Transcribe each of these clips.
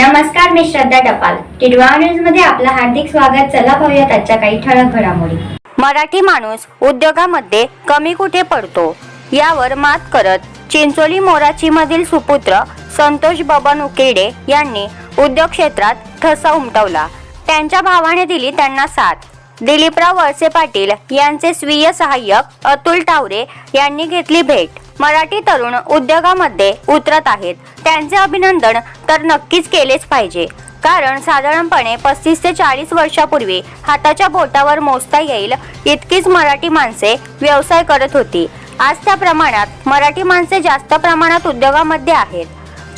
नमस्कार मी श्रद्धा टपाल. टिडवा न्यूजमध्ये आपलं हार्दिक स्वागत. चला पाहूयात आजच्या काही ठळक घडामोडी. मराठी माणूस उद्योगामध्ये कमी कुठे पडतो? यावर मात करत चिंचोली मोराची मधील सुपुत्र संतोष बबन उकेडे यांनी उद्योग क्षेत्रात ठसा उमटवला. त्यांच्या भावाने दिली त्यांना साथ. दिलीपराव वळसे पाटील यांचे स्वीय सहाय्यक अतुल टावरे यांनी घेतली भेट. मराठी तरुण उद्योगामध्ये उतरत आहेत. त्यांचे अभिनंदन तर नक्कीच केलेच पाहिजे. कारण साधारणपणे पस्तीस ते चाळीस वर्षापूर्वी हाताच्या बोटावर मोजता येईल इतकीच मराठी माणसे व्यवसाय करत होती. आज त्या प्रमाणात मराठी माणसे जास्त प्रमाणात उद्योगामध्ये आहेत.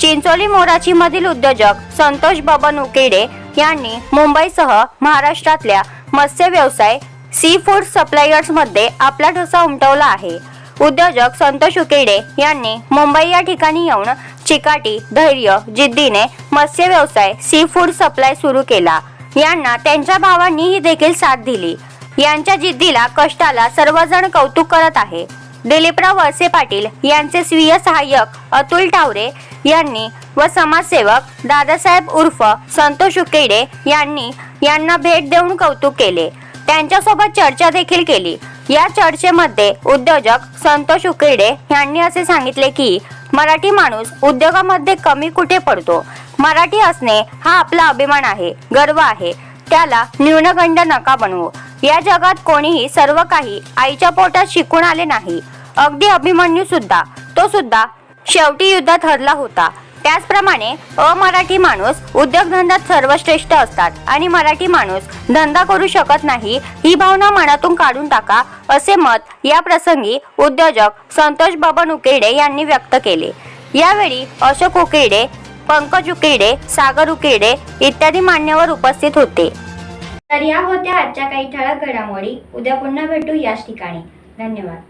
चिंचोली मोराची मधील उद्योजक संतोष बबन उकेडे यांनी मुंबईसह महाराष्ट्रातल्या मत्स्य व्यवसाय सी फूड सप्लायर्समध्ये आपला ठसा उमटवला आहे. उद्योजक संतोष उकेडे यांनी मुंबई या ठिकाणी येऊन चिकाटी धैर्य जिद्दीने मत्स्य व्यवसाय सी फूड सप्लाय सुरू केला. यांना त्यांच्या भावांनीही देखील साथ दिली. यांच्या जिद्दीला कष्टाला सर्वजण कौतुक करत आहे. दिलीपराव वळसे पाटील यांचे स्वीय सहाय्यक अतुल टावरे यांनी व समाजसेवक दादासाहेब उर्फ संतोष उकेडे यांनी यांना भेट देऊन कौतुक केले. त्यांच्यासोबत चर्चा देखील केली. या चर्चेमध्ये उद्योजक संतोष उकेडे यांनी असे सांगितले की मराठी माणूस उद्योगामध्ये कमी कुठे पडतो? मराठी असणे हा आपला अभिमान आहे गर्व आहे. त्याला न्यूनगंड नका बनवू. या जगात कोणीही सर्व काही आईच्या पोटात शिकून आले नाही. अगदी अभिमन्यू सुद्धा. तो सुद्धा शेवटी युद्धात हरला होता. त्याचप्रमाणे अमराठी माणूस उद्योगधंद्यात सर्वश्रेष्ठ असतात आणि मराठी माणूस धंदा करू शकत नाही ही भावना मनातून काढून टाका असे मत या प्रसंगी उद्योजक संतोष बबन उकेडे यांनी व्यक्त केले. यावेळी अशोक उकेडे पंकज उकेडे सागर उकेडे इत्यादी मान्यवर उपस्थित होते. तर या होत्या आजच्या काही ठळक घडामोडी. उद्या पुन्हा भेटू याच ठिकाणी. धन्यवाद.